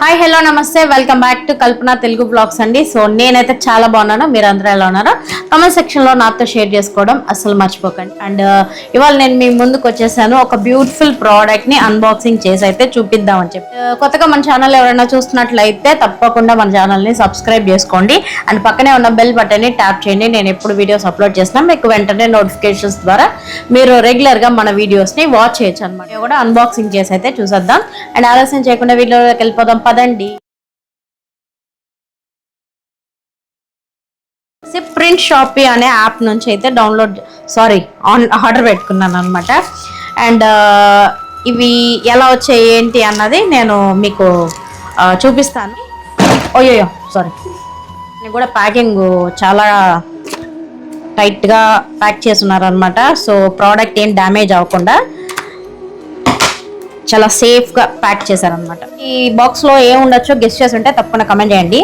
Hi hello నమస్తే. Welcome back to Kalpana Telugu blogs అండి. So నేనైతే చాలా బాగున్నాను. మీరు అందరూ ఎలా ఉన్నారో కమెంట్ సెక్షన్లో నాతో షేర్ చేసుకోవడం అసలు మర్చిపోకండి. అండ్ uh, ఇవాళ నేను మీ ముందుకు వచ్చేసాను. ఒక బ్యూటిఫుల్ ప్రోడక్ట్ని అన్బాక్సింగ్ చేసి అయితే చూపిద్దామని చెప్పి. Uh, కొత్తగా మన ఛానల్ ఎవరైనా చూస్తున్నట్లయితే తప్పకుండా మన ఛానల్ని సబ్స్క్రైబ్ చేసుకోండి. అండ్ పక్కనే ఉన్న బెల్ బటన్ని ట్యాప్ చేయండి. నేను ఎప్పుడు వీడియోస్ అప్లోడ్ చేసినా మీకు వెంటనే నోటిఫికేషన్స్ ద్వారా మీరు రెగ్యులర్గా మన వీడియోస్ని వాచ్ చేయొచ్చు అనమాట కూడా అన్బాక్సింగ్ చేసి అయితే చూసేద్దాం. అండ్ ఆలస్యం చేయకుండా వీడియోకి వెళ్ళిపోదాం. పదండి. ప్రింట్ షాపీ అనే యాప్ నుంచి అయితే డౌన్లోడ్ సారీ ఆన్ ఆర్డర్ పెట్టుకున్నాను అనమాట అండ్ ఇవి ఎలా వచ్చాయి ఏంటి అన్నది నేను మీకు చూపిస్తాను. ఓయోయో సారీ. నేను కూడా ప్యాకింగ్ చాలా టైట్గా ప్యాక్ చేస్తున్నారు అనమాట సో ప్రోడక్ట్ ఏం డ్యామేజ్ అవ్వకుండా చాలా సేఫ్గా ప్యాక్ చేశారనమాట ఈ బాక్స్లో ఏం ఉండొచ్చో గెస్ట్ చేసి ఉంటే తప్పకుండా కమెంట్ చేయండి.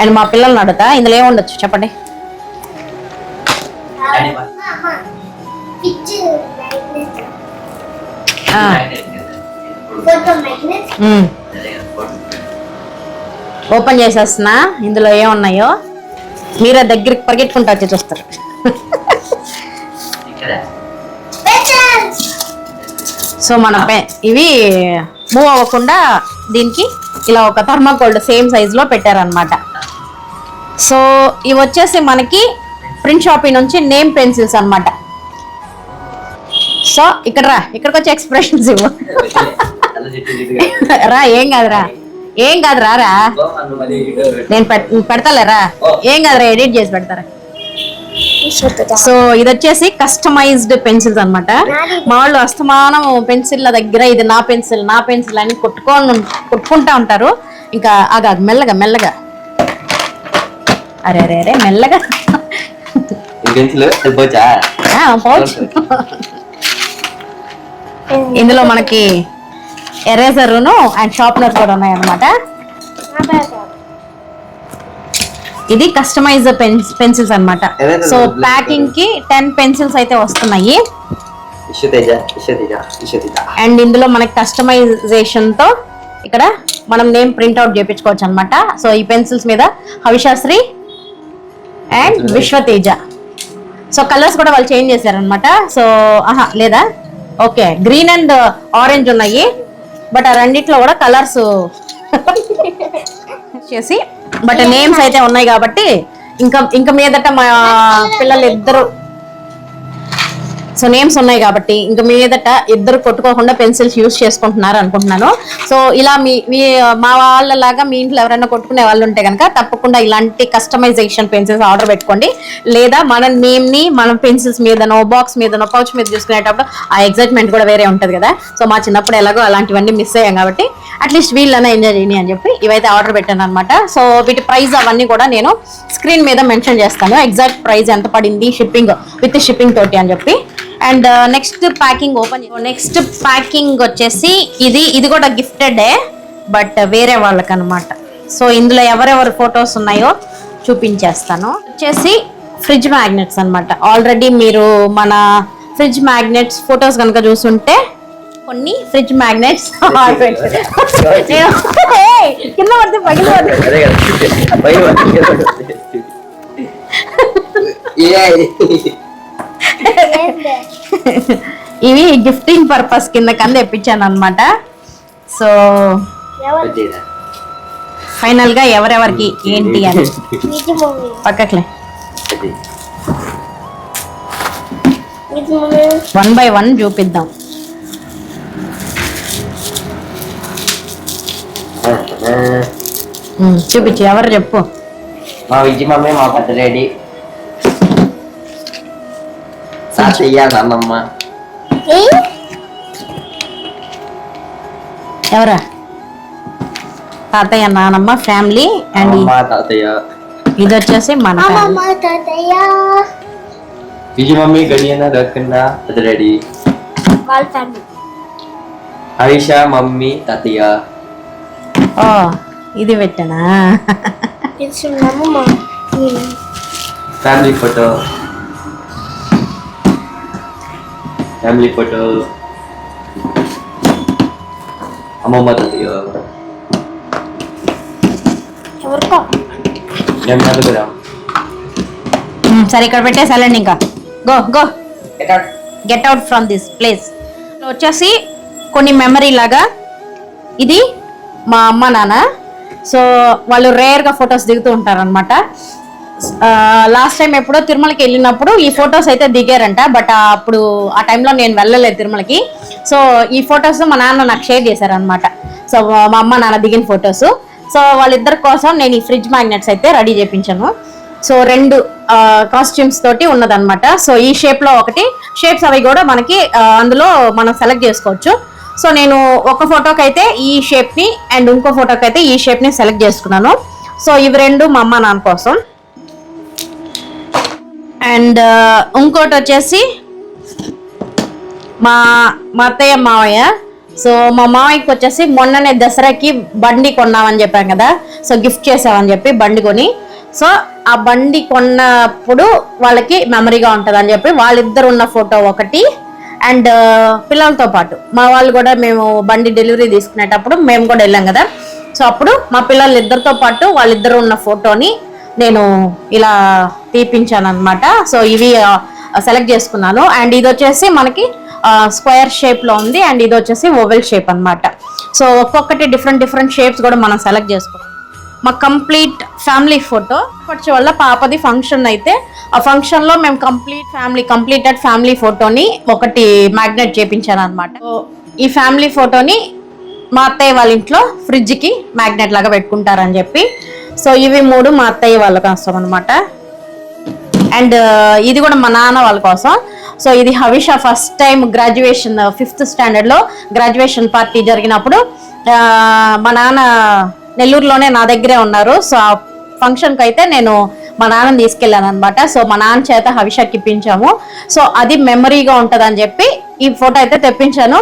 అండ్ మా పిల్లల్ని అడుగుతా ఇందులో ఏం ఉండొచ్చు చెప్పండి. ఓపెన్ చేసేస్తున్నా ఇందులో ఏమున్నాయో మీరే దగ్గరికి పరిగెట్టుకుంటా వచ్చి చూస్తారు. సో మన ఇవి మూవ్ అవ్వకుండా దీనికి ఇలా ఒక థర్మాకోల్డ్ సేమ్ సైజులో పెట్టారనమాట సో ఇవి వచ్చేసి మనకి ప్రింట్ షాపీ నుంచి నేమ్ పెన్సిల్స్ అనమాట సో ఇక్కడ రా ఇక్కడికి వచ్చి ఎక్స్ప్రెషన్స్ ఇవ్వు. రా ఏం కాదురా ఏం కాదురా రా. నేను పెట్- పెడతాలేరా ఏం కాదురా ఎడిట్ చేసి పెడతారా? సో ఇది వచ్చేసి కస్టమైజ్డ్ పెన్సిల్స్ అన్నమాట. మా వాళ్ళు అస్తమానం పెన్సిల్ల దగ్గర ఇది నా పెన్సిల్ నా పెన్సిల్ అని కొట్టుకొని కొట్టుకుంటా ఉంటారు. ఇంకా ఆగా మెల్లగా మెల్లగా. అరే అరే అరే మెల్లగా. ఇందులో మనకి ఎరేజర్ను అండ్ షార్ప్నర్ కూడా ఉన్నాయి అన్నమాట ఇది కస్టమైజ్ పెన్సిల్స్ అన్నమాట. Eraser సో ప్యాకింగ్కి టెన్ పెన్సిల్స్ అయితే వస్తున్నాయి. అండ్ ఇందులో మనకి కస్టమైజేషన్తో ఇక్కడ మనం నేమ్ ప్రింట్అవుట్ చేపించుకోవచ్చు అనమాట సో ఈ పెన్సిల్స్ మీద Havishashri and Vishwateja. So colours కూడా వాళ్ళు చేంజ్ చేశారనమాట సో ఆహా లేదా? ఓకే గ్రీన్ అండ్ ఆరెంజ్ ఉన్నాయి. బట్ ఆ రెండిట్లో కూడా కలర్స్ చేసి బట్ నేమ్స్ అయితే ఉన్నాయి కాబట్టి ఇంకా ఇంకా మీదట మా పిల్లలు ఇద్దరు సో నేమ్స్ ఉన్నాయి కాబట్టి ఇంకా మీదట ఇద్దరు కొట్టుకోకుండా పెన్సిల్స్ యూస్ చేసుకుంటున్నారు అనుకుంటున్నాను. సో ఇలా మీ మీ మా వాళ్ళలాగా మీ ఇంట్లో ఎవరైనా కొట్టుకునే వాళ్ళు ఉంటే కనుక తప్పకుండా ఇలాంటి కస్టమైజేషన్ పెన్సిల్స్ ఆర్డర్ పెట్టుకోండి. లేదా మన నేమ్ని మనం పెన్సిల్స్ మీదనో బాక్స్ మీదనో పౌచ్ మీద చూసుకునేటప్పుడు ఆ ఎగ్జైట్మెంట్ కూడా వేరే ఉంటుంది కదా. సో మా చిన్నప్పుడు ఎలాగో అలాంటివన్నీ మిస్ అయ్యాం కాబట్టి అట్లీస్ట్ వీళ్ళైనా ఎంజాయ్ చేయని అని చెప్పి ఇవైతే ఆర్డర్ పెట్టాను అనమాట సో వీటి ప్రైస్ అవన్నీ కూడా నేను స్క్రీన్ మీద మెన్షన్ చేస్తాను. ఎగ్జాక్ట్ ప్రైస్ ఎంత పడింది షిప్పింగ్ విత్ షిప్పింగ్ తోటి అని చెప్పి. And next packing open next packing వచ్చేసి ఇది ఇది కూడా గిఫ్టెడే బట్ వేరే వాళ్ళకి అనమాట సో ఇందులో ఎవరెవరు ఫొటోస్ ఉన్నాయో చూపించేస్తాను. వచ్చేసి ఫ్రిడ్జ్ మ్యాగ్నెట్స్ అన్నమాట. ఆల్రెడీ మీరు మన ఫ్రిడ్జ్ మ్యాగ్నెట్స్ ఫొటోస్ కనుక చూస్తుంటే కొన్ని ఫ్రిడ్జ్ మ్యాగ్నెట్స్ కింద పడితే పగిలిపోతుంది ఇవి గిఫ్టింగ్ పర్పస్ కింద కింద తెప్పించాను అనమాట సో ఫైనల్గా ఎవరెవరికి ఏంటి అని. మమ్మీ వన్ బై వన్ చూపిద్దాం. ఉమ్, చూపించు ఎవరు చెప్పు. మా విజయ మమ్మీ మా పెద్ద రెడీ తాతయ్య నాన్నమ్మ ఏ ఎవరా తాతయ్య నానమ్మ ఫ్యామిలీ అండ్ అమ్మ తాతయ్య ఇది వచ్చేసి మన family. అమ్మమ్మ తాతయ్య విజయ మమ్మీ గడియన రకన్న పెద్ద రెడీ వాళ్ళ ఫ్యామిలీ హరీష మమ్మీ తాతయ్య ఓ ఇది పెట్టనా ఫ్యామిలీ ఫోటో ఫ్యామిలీ ఫోటో అమ్మమ్మ తాతయ్య ఊరుకో నేను నలుగురా మ్మ్, సరే ఇక్కడ పెట్టేసాలండి ఇంకా. Go go. Get out from this place వచ్చేసి కొన్ని మెమరీ లాగా ఇది మా అమ్మ నాన్న. సో వాళ్ళు రేర్గా ఫొటోస్ దిగుతూ ఉంటారనమాట లాస్ట్ టైం ఎప్పుడో తిరుమలకి వెళ్ళినప్పుడు ఈ ఫొటోస్ అయితే దిగారంట బట్ అప్పుడు ఆ టైంలో నేను వెళ్ళలేదు తిరుమలకి. సో ఈ ఫొటోస్ మా నాన్న నాకు షేర్ చేశారనమాట సో మా అమ్మ నాన్న దిగిన ఫొటోస్ సో వాళ్ళిద్దరి కోసం నేను ఈ ఫ్రిడ్జ్ మ్యాగ్నెట్స్ అయితే రెడీ చేయించాను సో రెండు కాస్ట్యూమ్స్ తోటి ఉన్నదన్నమాట. సో ఈ షేప్లో ఒకటి షేప్స్ అవి కూడా మనకి అందులో మనం సెలెక్ట్ చేసుకోవచ్చు. సో నేను ఒక ఫోటోకి అయితే ఈ షేప్ని అండ్ ఇంకో ఫోటోకి అయితే ఈ షేప్ని సెలెక్ట్ చేసుకున్నాను. సో ఇవి రెండు మా అమ్మ నాన్న కోసం. అండ్ ఇంకోటి వచ్చేసి మా మా అత్తయ్య మావయ్య. సో మా మావయ్యకి వచ్చేసి మొన్ననే దసరాకి బండి కొన్నామని చెప్పాం కదా. సో గిఫ్ట్ చేసామని చెప్పి బండి కొని. సో ఆ బండి కొన్నప్పుడు వాళ్ళకి మెమరీగా ఉంటుంది అని చెప్పి వాళ్ళిద్దరు ఉన్న ఫోటో ఒకటి. అండ్ పిల్లలతో పాటు మా వాళ్ళు కూడా మేము బండి డెలివరీ తీసుకునేటప్పుడు మేము కూడా వెళ్ళాం కదా. సో అప్పుడు మా పిల్లలు ఇద్దరితో పాటు వాళ్ళిద్దరు ఉన్న ఫోటోని నేను ఇలా తీపించాను అనమాట సో ఇవి సెలెక్ట్ చేసుకున్నాను. అండ్ ఇది వచ్చేసి మనకి స్క్వేర్ షేప్లో ఉంది. అండ్ ఇది వచ్చేసి ఓవెల్ షేప్ అనమాట సో ఒక్కొక్కటి డిఫరెంట్ డిఫరెంట్ షేప్స్ కూడా మనం సెలెక్ట్ చేసుకున్నాం మా కంప్లీట్ ఫ్యామిలీ ఫోటో ఫోటో వల్ల పాపది ఫంక్షన్ అయితే ఆ ఫంక్షన్లో మేము కంప్లీట్ ఫ్యామిలీ కంప్లీటెడ్ ఫ్యామిలీ ఫోటోని ఒకటి మ్యాగ్నెట్ చేపించాను అనమాట ఈ ఫ్యామిలీ ఫోటోని మా అత్తయ్య వాళ్ళ ఇంట్లో ఫ్రిడ్జ్కి మ్యాగ్నెట్ లాగా పెట్టుకుంటారని చెప్పి సో ఇవి మూడు మా అత్తయ్య వాళ్ళ కోసం అనమాట అండ్ uh, ఇది కూడా మా నాన్న వాళ్ళ కోసం. సో ఇది Havisha first time graduation uh, fifth స్టాండర్డ్లో graduation party జరిగినప్పుడు uh, మా నాన్న నెల్లూరులోనే నా దగ్గరే ఉన్నారు. సో ఆ ఫంక్షన్కి అయితే నేను మా నాన్నని తీసుకెళ్ళాను అనమాట సో మా నాన్న చేత హవిషకి ఇప్పించాము. సో అది మెమరీగా ఉంటుందని అని చెప్పి ఈ ఫోటో అయితే తెప్పించాను.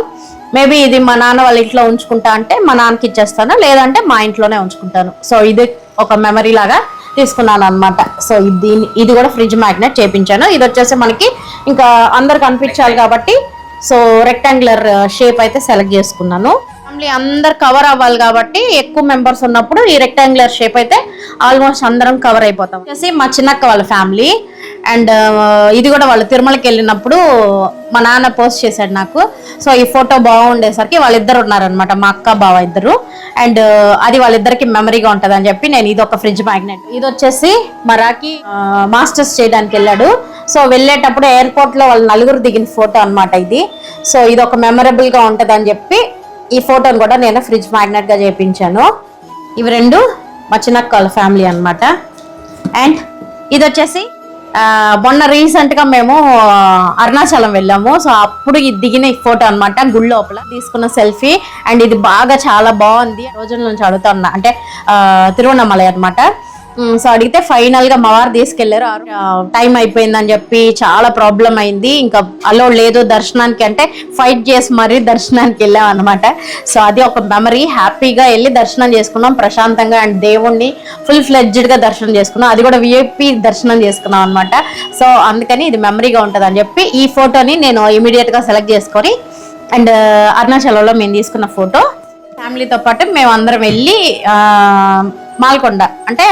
మేబీ ఇది మా నాన్న వాళ్ళ ఇంట్లో ఉంచుకుంటా అంటే మా నాన్నకి ఇచ్చేస్తాను? లేదంటే మా ఇంట్లోనే ఉంచుకుంటాను. సో ఇది ఒక మెమరీ లాగా తీసుకున్నాను అనమాట సో ఇది దీన్ని ఇది కూడా ఫ్రిడ్జ్ మ్యాగ్నెట్ చేపించాను. ఇది వచ్చేసి మనకి ఇంకా uh, అందరు కనిపించాలి కాబట్టి సో రెక్టాంగులర్ షేప్ అయితే సెలెక్ట్ చేసుకున్నాను. ఫ్యామిలీ అందరు కవర్ అవ్వాలి కాబట్టి ఎక్కువ మెంబర్స్ ఉన్నప్పుడు ఈ రెక్టాంగులర్ షేప్ అయితే ఆల్మోస్ట్ అందరం కవర్ అయిపోతాం. వచ్చేసి మా చిన్నక్క వాళ్ళ ఫ్యామిలీ అండ్ uh, ఇది కూడా వాళ్ళు తిరుమలకి వెళ్ళినప్పుడు మా నాన్న పోస్ట్ చేశాడు నాకు. సో ఈ ఫోటో బాగుండేసరికి వాళ్ళిద్దరు ఉన్నారనమాట మా అక్క బావ ఇద్దరు. అండ్ uh, అది వాళ్ళిద్దరికి మెమరీగా ఉంటుంది అని చెప్పి నేను ఇది ఒక ఫ్రిడ్జ్ మ్యాగ్నెట్ ఇది వచ్చేసి మరాకి మాస్టర్స్ చేయడానికి వెళ్ళాడు. సో వెళ్ళేటప్పుడు ఎయిర్పోర్ట్లో వాళ్ళు నలుగురు దిగిన ఫోటో అనమాట ఇది. సో ఇది ఒక మెమరబుల్గా ఉంటుంది అని చెప్పి ఈ ఫోటోని కూడా నేను ఫ్రిడ్జ్ మ్యాగ్నెట్గా చేయించాను. చేపించాను ఇవి రెండు మా చిన్నక్క వాళ్ళ ఫ్యామిలీ అనమాట అండ్ ఇది వచ్చేసి మొన్న రీసెంట్గా మేము అరుణాచలం వెళ్ళాము. సో అప్పుడు ఇది దిగిన ఈ ఫోటో అనమాట గుడి లోపల తీసుకున్న సెల్ఫీ. అండ్ ఇది బాగా చాలా బాగుంది. రోజుల నుంచి అడుగుతున్నా అంటే తిరువణమలై అనమాట అన్నమాట. సో అడిగితే ఫైనల్గా మా వారు తీసుకెళ్ళారు. టైం అయిపోయిందని చెప్పి చాలా ప్రాబ్లం అయింది. ఇంకా అలో లేదు దర్శనానికి అంటే ఫైట్ చేసి మరీ దర్శనానికి వెళ్ళాం అనమాట సో అది ఒక మెమరీ హ్యాపీగా వెళ్ళి దర్శనం చేసుకున్నాం ప్రశాంతంగా. అండ్ దేవుణ్ణి ఫుల్ ఫ్లెడ్జ్డ్గా దర్శనం చేసుకున్నాం. అది కూడా విఐపి దర్శనం చేసుకున్నాం అనమాట సో అందుకని ఇది మెమరీగా ఉంటుంది అని చెప్పి ఈ ఫోటోని నేను ఇమీడియట్గా సెలెక్ట్ చేసుకొని అండ్ అరుణాచలంలో మేము తీసుకున్న ఫోటో ఫ్యామిలీతో పాటు మేము అందరం వెళ్ళి మాల్కొండ. అంటే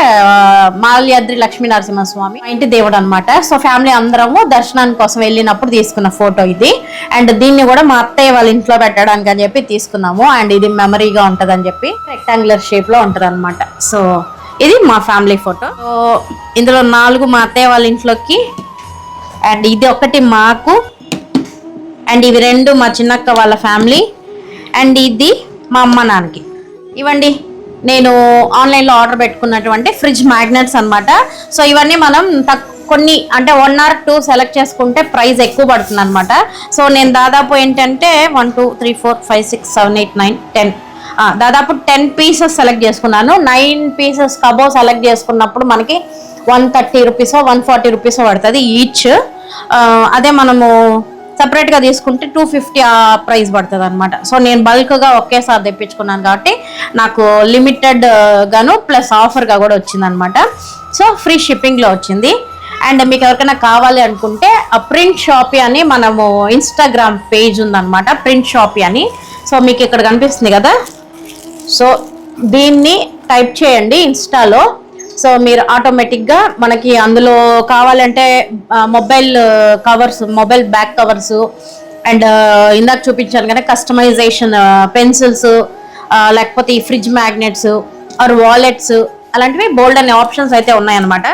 మాల్యాద్రి లక్ష్మీ నరసింహస్వామి మా ఇంటి దేవుడు అనమాట సో ఫ్యామిలీ అందరము దర్శనానికి కోసం వెళ్ళినప్పుడు తీసుకున్న ఫోటో ఇది. అండ్ దీన్ని కూడా మా అత్తయ్య వాళ్ళ ఇంట్లో పెట్టడానికి అని చెప్పి తీసుకున్నాము. అండ్ ఇది మెమరీగా ఉంటది అని చెప్పి రెక్టాంగులర్ షేప్లో ఉంటది అనమాట సో ఇది మా ఫ్యామిలీ ఫోటో. సో ఇందులో నాలుగు మా అత్తయ్య వాళ్ళ ఇంట్లోకి అండ్ ఇది ఒకటి మాకు. అండ్ ఇవి రెండు మా చిన్నక్క వాళ్ళ ఫ్యామిలీ. అండ్ ఇది మా అమ్మ నాన్నకి. ఇవ్వండి. నేను ఆన్లైన్లో ఆర్డర్ పెట్టుకున్నటువంటి ఫ్రిడ్జ్ మ్యాగ్నెట్స్ అన్నమాట. సో ఇవన్నీ మనం తక్ కొన్ని అంటే వన్ ఆర్ టూ సెలెక్ట్ చేసుకుంటే ప్రైస్ ఎక్కువ పడుతుంది అనమాట సో నేను దాదాపు ఏంటంటే one two three four five six seven eight nine ten. దాదాపు టెన్ పీసెస్ సెలెక్ట్ చేసుకున్నాను. నైన్ పీసెస్ కబో సెలెక్ట్ చేసుకున్నప్పుడు మనకి వన్ థర్టీ రూపీసో వన్ ఫార్టీ రూపీసో పడుతుంది ఈచ్. అదే మనము సపరేట్గా గా తీసుకుంటే టూ ఫిఫ్టీ ఆ ప్రైస్ పడుతుంది అనమాట సో నేను బల్క్గా గా ఒకేసారి తెప్పించుకున్నాను కాబట్టి నాకు లిమిటెడ్ గాను ప్లస్గా కూడా వచ్చిందనమాట సో ఫ్రీ షిప్పింగ్లో వచ్చింది. అండ్ మీకు ఎవరికైనా కావాలి అనుకుంటే ఆ ప్రింట్ షాపీ అని మనము ఇన్స్టాగ్రామ్ పేజ్ ఉందన్నమాట. ప్రింట్ షాపీ అని. సో మీకు ఇక్కడ కనిపిస్తుంది కదా. సో దీన్ని టైప్ చేయండి ఇన్స్టాలో సో మీరు ఆటోమేటిక్గా మనకి అందులో కావాలంటే mobile covers mobile back covers and ఇందాక చూపించాను కదా కస్టమైజేషన్ పెన్సిల్స్ లేకపోతే ఈ ఫ్రిడ్జ్ మ్యాగ్నెట్స్ ఆర్ వాలెట్స్ అలాంటివి బోల్డ్ అనే ఆప్షన్స్ అయితే ఉన్నాయన్నమాట.